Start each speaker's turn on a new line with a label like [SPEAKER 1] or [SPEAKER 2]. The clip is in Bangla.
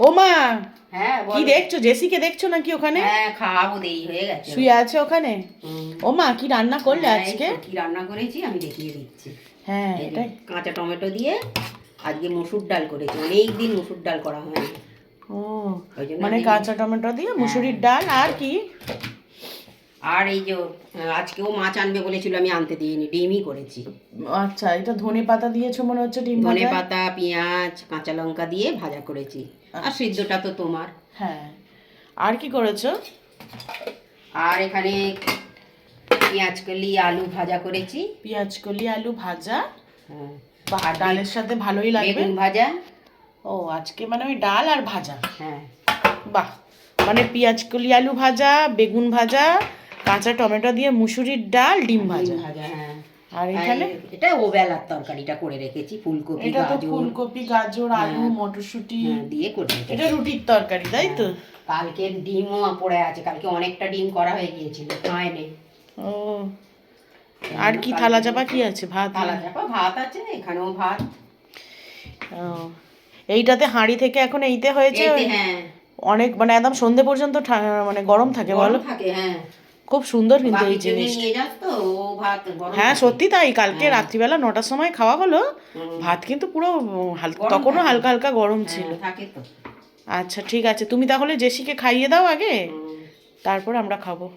[SPEAKER 1] ও মা
[SPEAKER 2] হ্যাঁ
[SPEAKER 1] কি দেখছ? জেসিকে দেখছ নাকি ওখানে?
[SPEAKER 2] হ্যাঁ খাওয়াবো দেরি হয়ে গেছে।
[SPEAKER 1] শুয়ে আছে ওখানে। ও মা কি রান্না করলে
[SPEAKER 2] হ্যাঁ,
[SPEAKER 1] আজকে?
[SPEAKER 2] কি রান্না করেছি আমি দেখিয়ে দিচ্ছি।
[SPEAKER 1] হ্যাঁ এটাই।
[SPEAKER 2] কাঁচা টমেটো দিয়ে আজকে মসুর ডাল করেছি। অনেক দিন মসুর ডাল করা হয়
[SPEAKER 1] ও মানে কাঁচা টমেটো দিয়ে মুসুরির ডাল আর কি?
[SPEAKER 2] আর এই যে আজকেও মাছ আনবে বলেছিল আমি আনতে দিইনি ডিমই করেছি।
[SPEAKER 1] আচ্ছা এটা ধনে পাতা দিয়েছ মনে হচ্ছে ডিম
[SPEAKER 2] ধনে পাতা পেঁয়াজ কাঁচা লঙ্কা দিয়ে ভাজা করেছি। আর সিদ্ধটা তো তোমার।
[SPEAKER 1] হ্যাঁ। আর কি করেছ?
[SPEAKER 2] আর এখানে পেঁয়াজ কলি আলু ভাজা করেছি।
[SPEAKER 1] পেঁয়াজ কলি আলু ভাজা।
[SPEAKER 2] হ্যাঁ।
[SPEAKER 1] বাহ ডালের সাথে ভালোই লাগবে।
[SPEAKER 2] বেগুন ভাজা।
[SPEAKER 1] ও আজকে মানে ওই ডাল আর ভাজা।
[SPEAKER 2] হ্যাঁ।
[SPEAKER 1] বাহ মানে পেঁয়াজ কলি আলু ভাজা বেগুন ভাজা কাঁচা টমেটো দিয়ে মুসুরির ডাল ডিম ভাজা।
[SPEAKER 2] হ্যাঁ।
[SPEAKER 1] আর এখানে?
[SPEAKER 2] এটা ও বেলার তরকারিটা করে রেখেছি ফুলকপি
[SPEAKER 1] এটা তো ফুলকপি গাজর আলু মটরশুঁটি।
[SPEAKER 2] হ্যাঁ, দিয়ে করে
[SPEAKER 1] এটা রুটির তরকারি তাই তো?
[SPEAKER 2] কালকে ডিমও পড়ে আছে কালকে অনেকটা ডিম করা হয়ে গিয়েছিল
[SPEAKER 1] ও। আর কি থালা চাপা কি আছে? ভাত?
[SPEAKER 2] থালা চাপা ভাত আছে এখানেও ভাত।
[SPEAKER 1] এইটাতে হাঁড়ি থেকে এখন এইতে হয়েছে?
[SPEAKER 2] হ্যাঁ।
[SPEAKER 1] অনেক মানে একদম সন্ধে পর্যন্ত মানে গরম থাকে বলো?
[SPEAKER 2] থাকে হ্যাঁ।
[SPEAKER 1] খুব সুন্দর কিন্তু এই জিনিস হ্যাঁ সত্যি তাই কালকে রাত্রিবেলা নটার সময় খাওয়া হলো। ভাত কিন্তু পুরো হালকা তখনও হালকা হালকা গরম ছিল।
[SPEAKER 2] হ্যাঁ, তো।
[SPEAKER 1] আচ্ছা ঠিক আছে। তুমি তাহলে জেসিকে খাইয়ে দাও আগে। তারপর আমরা খাব।